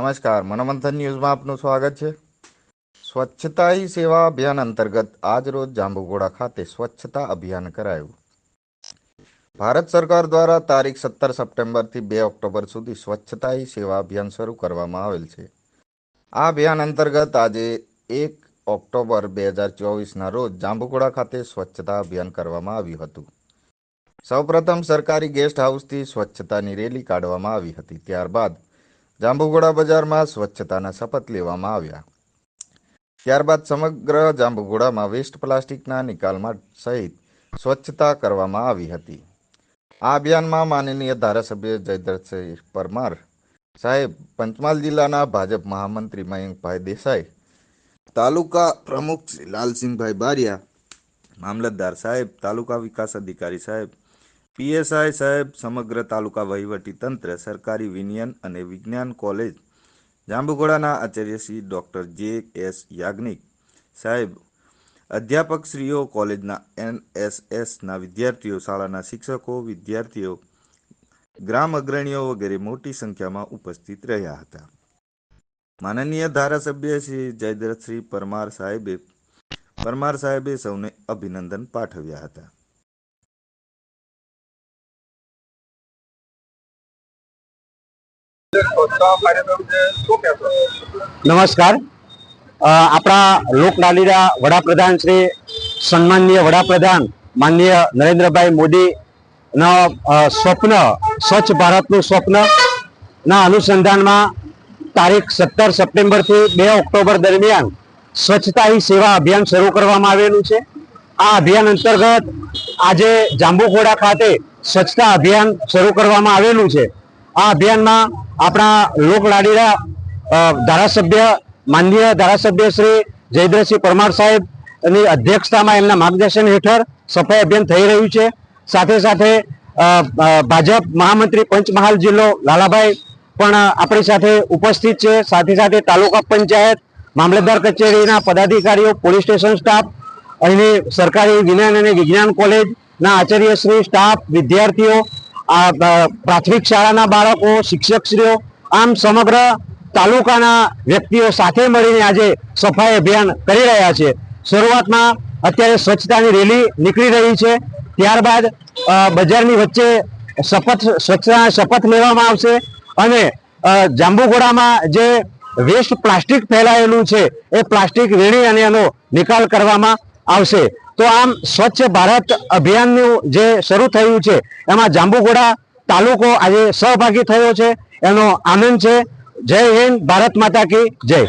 નમસ્કાર, મનોમંથન ન્યૂઝમાં આપનું સ્વાગત છે. સ્વચ્છતા હી સેવા અભિયાન અંતર્ગત આજ રોજ જાંબુઘોડા ખાતે સ્વચ્છતા અભિયાન કરાયું. ભારત સરકાર દ્વારા તારીખ સત્તર સપ્ટેમ્બરથી બે ઓક્ટોબર સુધી સ્વચ્છતા હી સેવા અભિયાન શરૂ કરવામાં આવેલ છે. આ અભિયાન અંતર્ગત આજે એક ઓક્ટોબર બે હજાર ચોવીસના રોજ જાંબુઘોડા ખાતે સ્વચ્છતા અભિયાન કરવામાં આવ્યું હતું. સૌપ્રથમ સરકારી ગેસ્ટ હાઉસથી સ્વચ્છતાની રેલી કાઢવામાં આવી હતી. ત્યારબાદ જાંબુઘોડા બજારમાં સ્વચ્છતાના શપથ લેવામાં આવ્યા. ત્યારબાદ સમગ્ર જાંબુઘોડામાં વેસ્ટ પ્લાસ્ટિકના નિકાલમાં સહિત સ્વચ્છતા કરવામાં આવી હતી. આ અભિયાનમાં માનનીય ધારાસભ્ય જયદ્રથસિંહ પરમાર સાહેબ, પંચમહાલ જિલ્લાના ભાજપ મહામંત્રી મયંકભાઈ દેસાઈ, તાલુકા પ્રમુખ લાલસિંહભાઈ બારિયા, મામલતદાર સાહેબ, તાલુકા વિકાસ અધિકારી સાહેબ પીએસઆઈ સાહેબ સમગ્ર તાલુકા વહીવટી તંત્ર, સરકારી વિનયન અને વિજ્ઞાન કોલેજ, જાંબુઘોડાના Acharya Shri doctor J S Yagnik સાહેબ, અધ્યાપકશ્રીઓ, કોલેજના એનએસએસના વિદ્યાર્થીઓ, શાળાના શિક્ષકો, વિદ્યાર્થીઓ, ગ્રામ અગ્રણીઓ વગેરે મોટી સંખ્યામાં ઉપસ્થિત રહ્યા હતા. માનનીય ધારાસભ્ય શ્રી જયદ્રથસિંહ પરમાર સાહેબે પરમાર સાહેબે સૌને અભિનંદન પાઠવ્યા હતા. નમસ્કાર. આપણા લોકલાડીના વડાપ્રધાન શ્રી સન્માનનીય વડાપ્રધાન માનનીય નરેન્દ્રભાઈ મોદીના સ્વપ્ન, સ્વચ્છ ભારતનું સ્વપ્ન ના અનુસંધાનમાં તારીખ સત્તર સપ્ટેમ્બરથી બે ઓક્ટોબર દરમિયાન સ્વચ્છતા હી સેવા અભિયાન શરૂ કરવામાં આવેલું છે. આ અભિયાન અંતર્ગત આજે જાંબુખોડા ખાતે સ્વચ્છતા અભિયાન શરૂ કરવામાં આવેલું છે. આ અભિયાનમાં આપણા લોકલાડીના ધારાસભ્ય, માનનીય ધારાસભ્ય શ્રી જયદ્રસિંહ પરમાર સાહેબની અધ્યક્ષતામાં એમના માર્ગદર્શન હેઠળ સફાઈ અભિયાન થઈ રહ્યું છે. સાથે સાથે ભાજપ મહામંત્રી પંચમહાલ જિલ્લો લાલાભાઈ પણ આપણી સાથે ઉપસ્થિત છે. સાથે સાથે તાલુકા પંચાયત, મામલતદાર કચેરીના પદાધિકારીઓ, પોલીસ સ્ટેશન સ્ટાફ, અહીંની સરકારી વિજ્ઞાન અને વિજ્ઞાન કોલેજના આચાર્યશ્રી, સ્ટાફ, વિદ્યાર્થીઓ આ પ્રાથમિક શાળાના બાળકો, શિક્ષકશ્રીઓ, આમ સમગ્ર તાલુકાના વ્યક્તિઓ સાથે મળીને આજે સફાઈ અભિયાન કરી રહ્યા છે. શરૂઆતમાં અત્યારે સ્વચ્છતાની રેલી નીકળી રહી છે. ત્યારબાદ બજારની વચ્ચે શપથ, સ્વચ્છતા શપથ લેવામાં આવશે અને જાંબુઘોડામાં જે વેસ્ટ પ્લાસ્ટિક ફેલાયેલું છે, એ પ્લાસ્ટિક વીણી અને એનો નિકાલ કરવામાં આવશે. તો આમ સ્વચ્છ ભારત અભિયાનનું જે શરૂ થયું છે, એમાં જાંબુઘોડા તાલુકો આજે સહભાગી થયો છે. એનો આનંદ છે. જય હિન્દ, ભારત માતા કી જય.